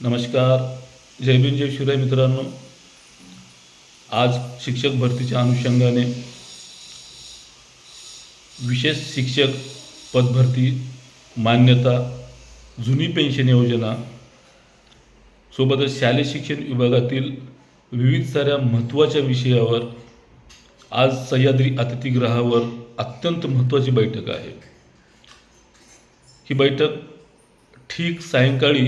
नमस्कार. जय भीम जय शिवराय मित्रांनो. आज शिक्षक भरतीच्या अनुषंगाने विशेष शिक्षक पदभरती मान्यता जुनी पेन्शन योजना सोबतच शालेय शिक्षण विभागातील विविध साऱ्या महत्त्वाच्या विषयावर आज सह्याद्री अतिथीगृहावर अत्यंत महत्त्वाची बैठक आहे. ही बैठक ठीक सायंकाळी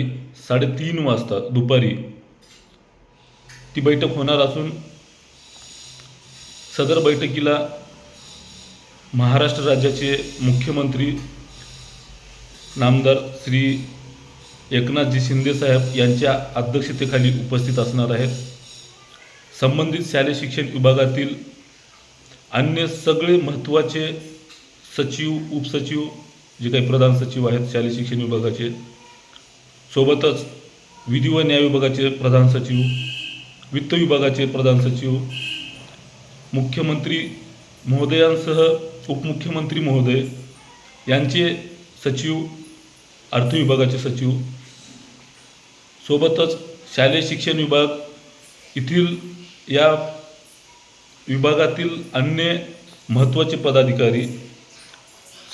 साडेतीन वाजता दुपारी ती बैठक होणार असून सदर बैठकीला महाराष्ट्र राज्याचे मुख्यमंत्री नामदार श्री एकनाथजी शिंदेसाहेब यांच्या अध्यक्षतेखाली उपस्थित असणार आहेत. संबंधित शालेय शिक्षण विभागातील अन्य सगळे महत्त्वाचे सचिव उपसचिव जे काही प्रधान सचिव आहेत शालेय शिक्षण विभागाचे सोबतच विधी व न्याय विभागाचे प्रधान सचिव वित्त विभागाचे प्रधान सचिव मुख्यमंत्री महोदयांसह उपमुख्यमंत्री महोदय यांचे सचिव अर्थ विभागाचे सचिव सोबतच शालेय शिक्षण विभाग येथील या विभागातील अन्य महत्त्वाचे पदाधिकारी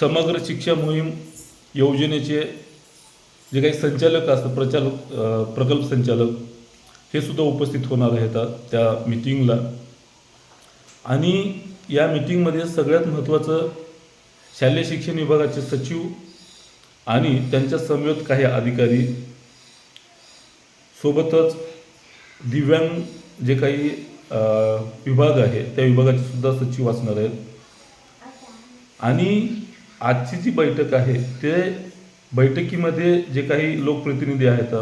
समग्र शिक्षा मोहीम योजनेचे जे काही संचालक असतात प्रचालक प्रकल्प संचालक हे सुद्धा उपस्थित होणार आहेत त्या मिटिंगला आणि या मिटिंगमध्ये सगळ्यात महत्त्वाचं शालेय शिक्षण विभागाचे सचिव आणि त्यांच्या समवेत काही अधिकारी सोबतच दिव्यांग जे काही विभाग आहे त्या विभागाचे सुद्धा सचिव असणार आहेत. आणि आजची जी बैठक आहे ते बैठकीमध्ये जे काही लोकप्रतिनिधी आहेत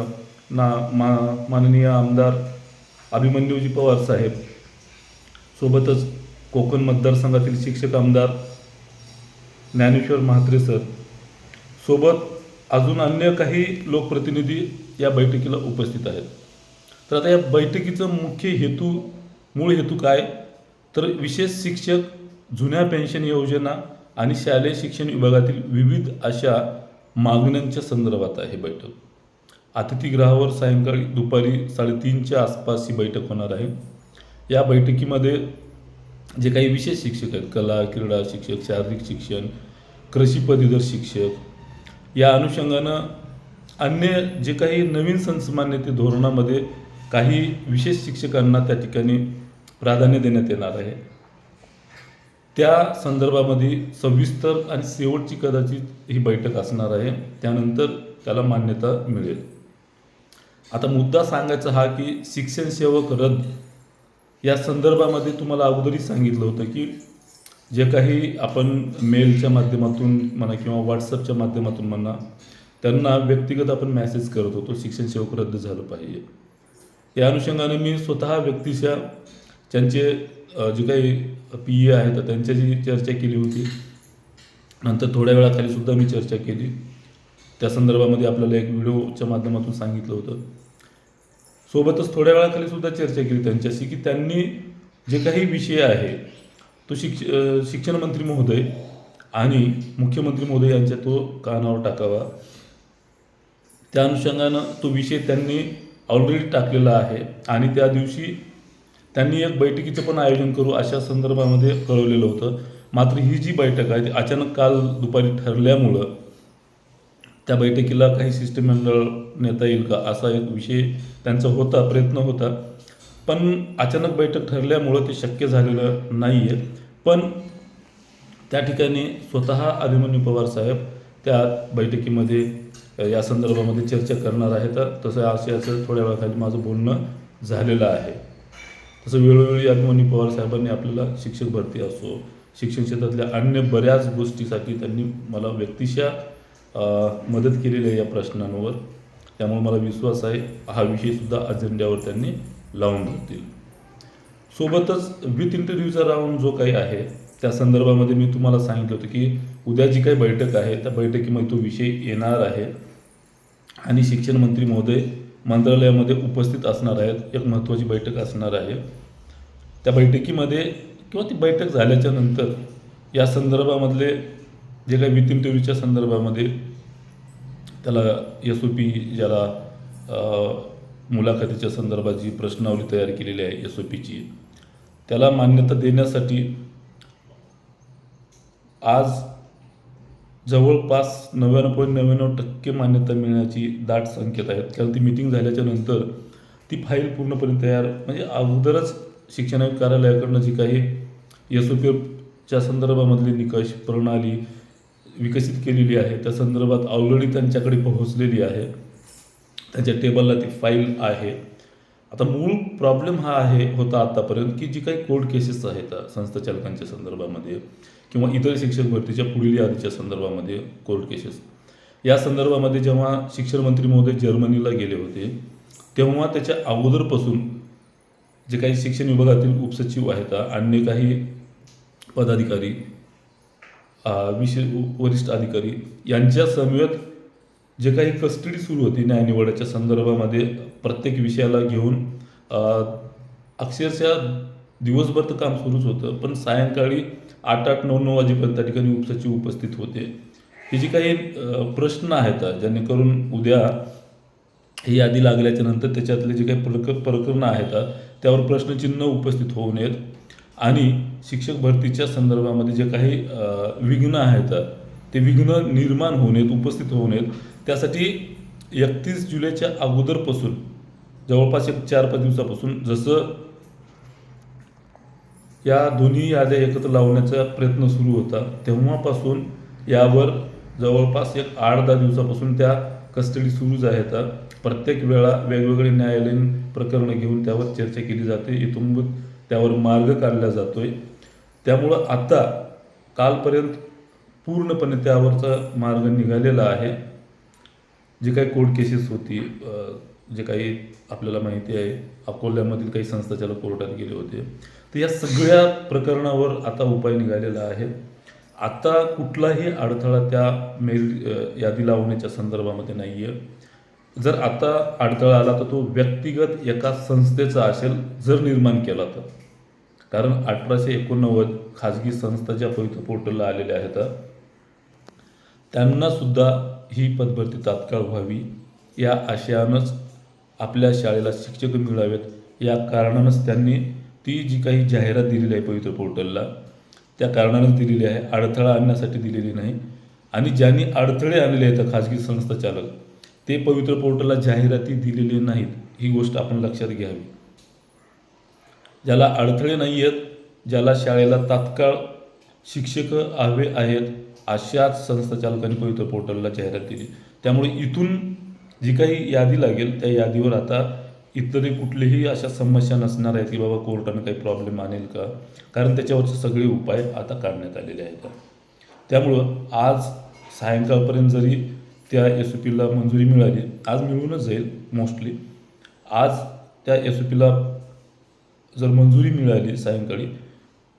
ना मा माननीय आमदार अभिमन्यूजी पवार साहेब सोबतच कोकण मतदारसंघातील शिक्षक आमदार ज्ञानेश्वर म्हात्रे सर सोबत अजून अन्य काही लोकप्रतिनिधी या बैठकीला उपस्थित आहेत. तर आता या बैठकीचं मुख्य हेतू मूळ हेतू काय? तर विशेष शिक्षक जुन्या पेन्शन योजना आणि शालेय शिक्षण विभागातील विविध अशा मागण्यांच्या संदर्भात आहे बैठक. अतिथीगृहावर सायंकाळी दुपारी साडेतीनच्या आसपास ही बैठक होणार आहे. या बैठकीमध्ये जे काही विशेष शिक्षक आहेत कला क्रीडा शिक्षक शारीरिक शिक्षण कृषी पदवीधर शिक्षक या अनुषंगानं अन्य जे काही नवीन संसमान्यते धोरणामध्ये काही विशेष शिक्षकांना त्या ठिकाणी प्राधान्य देण्यात येणार आहे. त्या संदर्भामध्ये सविस्तर आणि शेवटची कदाचित ही बैठक असणार आहे. त्यानंतर त्याला मान्यता मिळेल. आता मुद्दा सांगायचा हा की शिक्षण सेवक रद्द. या संदर्भामध्ये तुम्हाला अगोदरही सांगितलं होतं की जे काही आपण मेलच्या माध्यमातून म्हणा किंवा व्हॉट्सअपच्या माध्यमातून म्हणा त्यांना व्यक्तिगत आपण मॅसेज करत होतो शिक्षण सेवक रद्द झालं पाहिजे. या अनुषंगाने मी स्वतः व्यक्तीच्या त्यांचे जे काही पी ए आहेत त्यांच्याशी चर्चा केली होती. नंतर थोड्या वेळाखाली सुद्धा मी चर्चा केली. त्या संदर्भामध्ये आपल्याला एक व्हिडिओच्या माध्यमातून सांगितलं होतं. सोबतच थोड्या वेळाखाली सुद्धा चर्चा केली त्यांच्याशी की त्यांनी जे काही विषय आहे तो शिक्ष शिक्षण मंत्री महोदय आणि मुख्यमंत्री महोदय यांच्या तो कानावर टाकावा. त्या अनुषंगानं तो विषय त्यांनी ऑलरेडी टाकलेला आहे आणि त्या दिवशी त्यांनी एक बैठकीचं पण आयोजन करू अशा संदर्भामध्ये कळवलेलं होतं. मात्र ही जी बैठक आहे ती अचानक काल दुपारी ठरल्यामुळं त्या बैठकीला काही शिष्टमंडळ नेता येईल का असा एक विषय त्यांचा होता प्रयत्न होता. पण अचानक बैठक ठरल्यामुळं ते शक्य झालेलं नाही आहे पण त्या ठिकाणी स्वतः अभिमन्यू पवार साहेब त्या बैठकीमध्ये या संदर्भामध्ये चर्चा करणार आहेत. तसं असे असं थोड्या वेळाखाली माझं बोलणं झालेलं आहे. असं वेळोवेळी अभिमन्यू पवार साहेबांनी आपल्याला शिक्षक भरती असो शिक्षण क्षेत्रातल्या अन्य बऱ्याच गोष्टीसाठी त्यांनी मला व्यक्तिशा मदत केलेली आहे या प्रश्नांवर. त्यामुळे मला विश्वास आहे हा विषयसुद्धा अजेंड्यावर त्यांनी लावून धरतील. सोबतच विथ इंटरव्ह्यूचा राऊंड जो काही आहे त्या संदर्भामध्ये मी तुम्हाला सांगितलं होतं की उद्या जी काही बैठक आहे त्या बैठकीमध्ये तो विषय येणार आहे. आणि शिक्षण मंत्री महोदय मंत्रालयामध्ये उपस्थित असणार आहेत एक महत्त्वाची बैठक असणार आहे. त्या बैठकीमध्ये किंवा ती बैठक झाल्याच्यानंतर या संदर्भामधले जे काही विथ इंटरव्ह्यूच्या संदर्भामध्ये त्याला एस ओ पी ज्याला मुलाखतीच्या संदर्भात जी प्रश्नावली तयार केलेली आहे एस ओ पीची त्याला मान्यता देण्यासाठी आज जवळपास नव्याण्णव पॉईंट नव्याण्णव टक्के मान्यता मिळण्याची दाट संकेत आहेत. कारण ती मिटिंग झाल्याच्यानंतर ती फाईल पूर्णपणे तयार म्हणजे अगोदरच शिक्षण कार्यालयाकडनं जी काही एस ओ पीच्या संदर्भामधली निकष प्रणाली विकसित केलेली आहे त्या संदर्भात ऑलरेडी त्यांच्याकडे पोहोचलेली आहे. त्यांच्या टेबलला ती फाईल आहे. आता मूळ प्रॉब्लेम हा आहे होता आतापर्यंत की जी काही कोर्ट केसेस आहेत संस्था चालकांच्या संदर्भामध्ये किंवा इतर शिक्षक भरतीच्या पुढील यादीच्या संदर्भामध्ये कोर्ट केसेस या संदर्भामध्ये जेव्हा शिक्षण मंत्री महोदय जर्मनीला गेले होते तेव्हा त्याच्या अगोदरपासून जे काही शिक्षण विभागातील उपसचिव आहेत अन्य काही पदाधिकारी विशेष वरिष्ठ अधिकारी यांच्या समवेत जे काही कस्टडी सुरू होती न्यायनिवाड्याच्या संदर्भामध्ये प्रत्येक विषयाला घेऊन अक्षरशः दिवसभर तर काम सुरूच होतं पण सायंकाळी आठ आठ नऊ नऊ वाजेपर्यंत त्या ठिकाणी उपसचिव उपस्थित होते. हे जे काही प्रश्न आहेत जेणेकरून उद्या ही यादी लागल्याच्या नंतर त्याच्यातले जे काही प्रक प्रकरणं आहेत त्यावर प्रश्नचिन्ह उपस्थित होऊ नयेत. आणि शिक्षक भरतीच्या संदर्भामध्ये जे काही विघ्न आहेत ते विघ्न निर्माण होऊ नयेत उपस्थित होऊ नयेत. त्यासाठी एकतीस जुलैच्या अगोदरपासून जवळपास एक चार पाच दिवसापासून जसं या दोन्ही याद्या एकत्र लावण्याचा प्रयत्न सुरू होता तेव्हापासून यावर जवळपास एक आठ दहा दिवसापासून त्या कस्टडी सुरूच आहेत प्रत्येक वेळा वेगवेगळे न्यायालयीन प्रकरणं घेऊन त्यावर चर्चा केली जाते इथून त्यावर मार्ग काढला जातोय. त्यामुळं आता कालपर्यंत पूर्णपणे त्यावरचा मार्ग निघालेला आहे. जे काही कोर्ट केसेस होती जे काही आपल्याला माहिती आहे अकोल्यामधील काही संस्थाचालक कोर्टात गेले होते तर या सगळ्या प्रकरणावर आता उपाय निघालेला आहे. आता कुठलाही अडथळा त्या मेल यादी लावण्याच्या संदर्भामध्ये नाही आहे जर आता अडथळा आला तर तो व्यक्तिगत एका संस्थेचा असेल जर निर्माण केला तर. कारण अठराशे एकोणनव्वद खाजगी संस्था ज्या पवित्र पोर्टलला आलेल्या आहेत त्यांना सुद्धा ही पदभरती तात्काळ व्हावी. या आशयानंच आपल्या शाळेला शिक्षक मिळावेत. या कारणानंच त्यांनी ती जी काही जाहिरात दिलेली आहे पवित्र पोर्टलला त्या कारणानंच दिलेली आहे. अडथळा आणण्यासाठी दिलेली नाही. आणि ज्यांनी अडथळे आणले आहेत खाजगी संस्था चालक ते पवित्र पोर्टलला जाहिराती दिलेली नाहीत ही गोष्ट आपण लक्षात घ्यावी. ज्याला अडथळे नाही आहेत ज्याला शाळेला तात्काळ शिक्षक हवे आहेत अशाच संस्थाचालकांनी पवित्र पोर्टलला जाहिरात दिली त्यामुळे इथून जी काही यादी लागेल त्या यादीवर आता इतरही कुठलीही अशा समस्या नसणार आहेत की बाबा कोर्टानं काही प्रॉब्लेम आणेल का? कारण त्याच्यावरचे सगळे उपाय आता काढण्यात आलेले आहेत. त्यामुळं आज सायंकाळपर्यंत जरी त्या एस ओ पीला मंजुरी मिळाली आज मिळूनच जाईल मोस्टली. आज त्या एस ओ पीला जर मंजुरी मिळाली सायंकाळी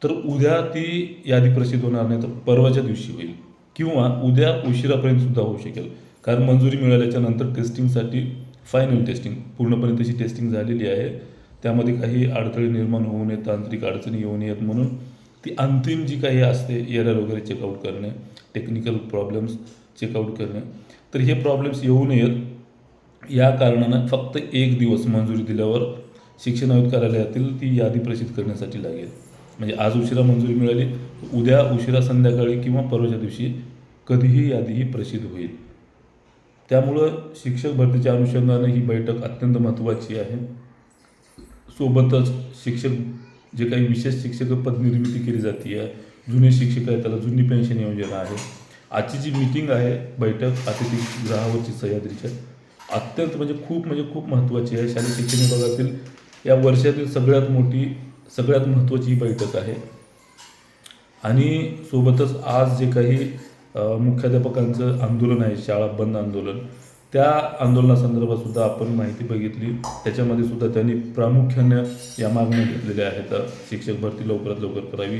तर उद्या ती यादी प्रसिद्ध होणार नाही तर परवाच्या दिवशी होईल. किंवा उद्या उशिरापर्यंत सुद्धा होऊ शकेल. कारण मंजुरी मिळाल्याच्या नंतर टेस्टिंगसाठी फायनल टेस्टिंग पूर्णपणे तशी टेस्टिंग झालेली आहे. त्यामध्ये काही अडथळे निर्माण होऊ नये तांत्रिक अडचणी येऊ नयेत म्हणून ती अंतिम जी काही असते एरर वगैरे चेकआउट करणे टेक्निकल प्रॉब्लेम्स चेकआउट करणे. तर हे प्रॉब्लेम्स येऊ नयेत. या कारणानं फक्त एक दिवस मंजुरी दिल्यावर शिक्षण आयुक्त कार्यालयातील ती यादी प्रसिद्ध करण्यासाठी लागेल. म्हणजे आज उशिरा मंजुरी मिळाली उद्या उशिरा संध्याकाळी किंवा परवाच्या दिवशी कधीही यादी ही प्रसिद्ध होईल. त्यामुळं शिक्षक भरतीच्या अनुषंगानं ही बैठक अत्यंत महत्त्वाची आहे. सोबतच शिक्षक जे काही विशेष शिक्षक पद निर्मिती केली जाते आहे जुने शिक्षक आहेत त्याला जुनी पेन्शन योजना आहे. आजची जी मीटिंग आहे बैठक अतिथी ग्रहावरची सह्याद्रीच्या अत्यंत म्हणजे खूप म्हणजे खूप महत्त्वाची आहे. शालेय शिक्षण विभागातील या वर्षातील सगळ्यात मोठी सगळ्यात महत्त्वाची ही बैठक आहे. आणि सोबतच आज जे काही मुख्याध्यापकांचं आंदोलन आहे शाळा बंद आंदोलन त्या आंदोलनासंदर्भात सुद्धा आपण माहिती बघितली. त्याच्यामध्ये सुद्धा त्यांनी प्रामुख्याने या मागण्या घेतलेल्या आहेत. शिक्षक भरती लवकरात लवकर करावी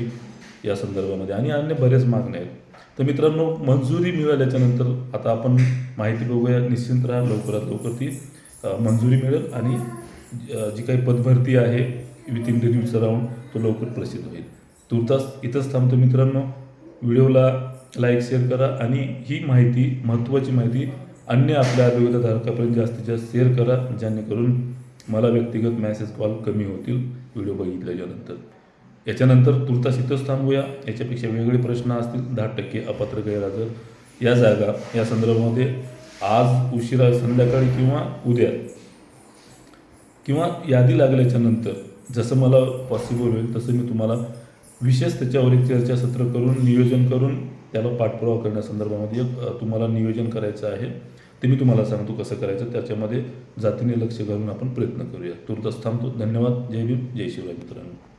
या संदर्भामध्ये. आणि अन्य बरेच मागण्या आहेत. तर मित्रांनो मंजुरी मिळाल्याच्यानंतर आता आपण माहिती बघूया. निश्चिंत राहा लवकरात लवकर ती मंजुरी मिळेल. आणि जी काही पदभरती आहे विथ इन दिवस राहून तो लवकर प्रसिद्ध होईल. तुर्तास इथंच थांबतो मित्रांनो. व्हिडिओला लाईक शेअर करा आणि ही माहिती महत्त्वाची माहिती अन्य आपल्या आरोग्यधारकापर्यंत जास्तीत जास्त शेअर करा जेणेकरून मला व्यक्तिगत मॅसेज कॉल कमी होतील व्हिडिओ बघितल्याच्यानंतर. याच्यानंतर तुर्तास इथंच थांबूया. याच्यापेक्षा वेगळे प्रश्न असतील दहा टक्के अपात्र गैरहजर. या जागा या संदर्भामध्ये आज उशिरा संध्याकाळी किंवा उद्या किंवा यादी लागल्याच्या नंतर जसं मला पॉसिबल होईल तसं मी तुम्हाला विशेष त्याच्यावर एक चर्चासत्र करून नियोजन करून त्याला पाठपुरावा करण्यासंदर्भामध्ये एक तुम्हाला नियोजन करायचं आहे. ते मी तुम्हाला सांगतो कसं करायचं. त्याच्यामध्ये जातीने लक्ष घालून आपण प्रयत्न करूया. तुर्तास थांबतो. धन्यवाद. जय भीम. जय शिवराय मित्रांनो.